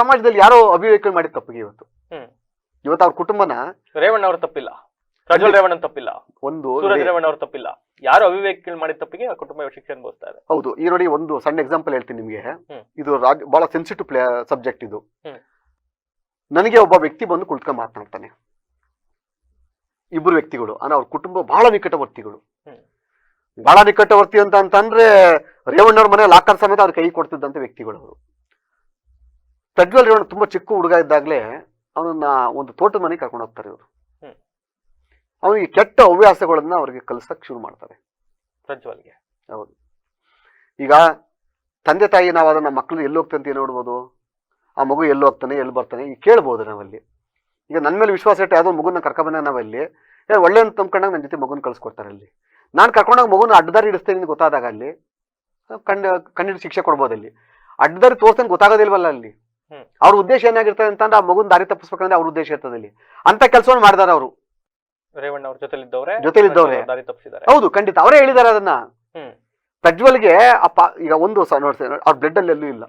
ಸಮಾಜದಲ್ಲಿ ಯಾರೋ ಅಭಿವ್ಯಕ್ತಿ ಮಾಡಿದ ತಪ್ಪಿಗೆ ಇವತ್ತು. ಇವತ್ತು ಅವ್ರ ಕುಟುಂಬನ ರೇವಣ್ಣ ಅವ್ರ ತಪ್ಪಿಲ್ಲ. ಪ್ರಜ್ವಲ್ ರೇವಣ್ಣ ತಪ್ಪಿಲ್ಲ. ಒಂದು ಸೂರಜ್ ರೇವಣ್ಣ ಅವ್ರ ತಪ್ಪಿಲ್ಲ. ಯಾರು ಅವಿವೇಕಿಗಳು ಮಾಡಿದ ತಪ್ಪಿಗೆ ಆ ಕುಟುಂಬ ಶಿಕ್ಷೆ ಅನುಭವಿಸ್ತಾ ಇದೆ ಹೌದು ಈ ನೋಡಿ ಒಂದು ಸಣ್ಣ ಎಕ್ಸಾಂಪಲ್ ಹೇಳ್ತೀನಿ ನಿಮಗೆ. ಇದು ಬಹಳ ಸೆನ್ಸಿಟಿವ್ ಪ್ಲೇ ಸಬ್ಜೆಕ್ಟ್ ಇದು. ನನಗೆ ಒಬ್ಬ ವ್ಯಕ್ತಿ ಬಂದು ಕುಳಿತ್ಕೊಂಡು ಮಾತನಾಡ್ತಾನೆ. ಇಬ್ಬರು ವ್ಯಕ್ತಿಗಳು ಅಂದ್ರೆ ಅವ್ರ ಕುಟುಂಬ ಬಹಳ ನಿಕಟವರ್ತಿಗಳು. ಬಹಳ ನಿಕಟವರ್ತಿ ಅಂತ ಅಂತಂದ್ರೆ ರೇವಣ್ಣವ್ರ ಮನೆ ಲಾಕರ್ ಸಮೇತ ಅವ್ರ ಕೈ ಕೊಡ್ತಿದ್ದಂತ ವ್ಯಕ್ತಿಗಳು ಅವರು ಪ್ರಜ್ವಲ್ ರೇವಣ್ಣ ತುಂಬಾ ಚಿಕ್ಕ ಹುಡುಗ ಇದ್ದಾಗಲೇ ಅವನನ್ನ ಒಂದು ತೋಟದ ಮನೆಗೆ ಕರ್ಕೊಂಡು ಹೋಗ್ತಾರೆ ಇವರು. ಅವನಿಗೆ ಕೆಟ್ಟ ಹವ್ಯಾಸಗಳನ್ನ ಅವ್ರಿಗೆ ಕಲಿಸಕ್ ಶುರು ಮಾಡ್ತಾರೆ. ಪ್ರಜ್ವಲ್ಗೆ. ಹೌದು. ಈಗ ತಂದೆ ತಾಯಿ ನಾವು ಅದನ್ನ ಮಕ್ಕಳು ಎಲ್ಲಿ ಹೋಗ್ತಂತ ನೋಡ್ಬೋದು? ಆ ಮಗು ಎಲ್ಲಿ ಹೋಗ್ತಾನೆ ಎಲ್ಲಿ ಬರ್ತಾನೆ ಈಗ ಕೇಳ್ಬೋದು ನಾವಲ್ಲಿ. ಈಗ ನನ್ನ ಮೇಲೆ ವಿಶ್ವಾಸ ಇಟ್ಟು ಯಾವುದೋ ಮಗುನ ಕರ್ಕೊಂಬಂದ ನಾವಲ್ಲಿ ಒಳ್ಳೆ ಅಂತ ತಂಬ್ಕೊಂಡಾಗ ನನ್ನ ಜೊತೆ ಮಗುನ ಕಳ್ಸ್ಕೊಡ್ತಾರೆ ಅಲ್ಲಿ. ನಾನು ಕರ್ಕೊಂಡಾಗ ಮಗುನ ಅಡ್ಡದಾರಿ ಹಿಡಿಸ್ತೇನೆ ಗೊತ್ತಾದಾಗ ಅಲ್ಲಿ ಕಣ್ಣು ಕಣ್ಣಿಟ್ಟು ಶಿಕ್ಷೆ ಕೊಡ್ಬೋದು ಅಲ್ಲಿ. ಅಡ್ಡದಾರಿ ತೋರ್ಸ್ತೇನೆ ಗೊತ್ತಾಗೋದಿಲ್ವಲ್ಲ ಅಲ್ಲಿ. ಅವ್ರ ಉದ್ದೇಶ ಏನಾಗಿರ್ತದೆ ಅಂತಂದ್ರೆ ಆ ಮಗುನ್ ದಾರಿ ತಪ್ಪಿಸ್ಬೇಕಂದ್ರೆ ಅವ್ರ ಉದ್ದೇಶ ಇರ್ತದೆ ಇಲ್ಲಿ ಅಂತ ಕೆಲಸವನ್ನು ಮಾಡಿದಾರೆ ಅವರು. ರೇವಣ್ಣ ಜೊತೆಲಿದ್ದವ್ರೆ? ಹೌದು ಖಂಡಿತ. ಅವರೇ ಹೇಳಿದಾರೆ ಅದನ್ನ. ಪ್ರಜ್ವಲ್ಗೆ ಅಪ್ಪ ಈಗ ಒಂದು ನೋಡಿ ಅವ್ರ ಬ್ಲಡ್ ಅಲ್ಲಿ ಎಲ್ಲೂ ಇಲ್ಲ.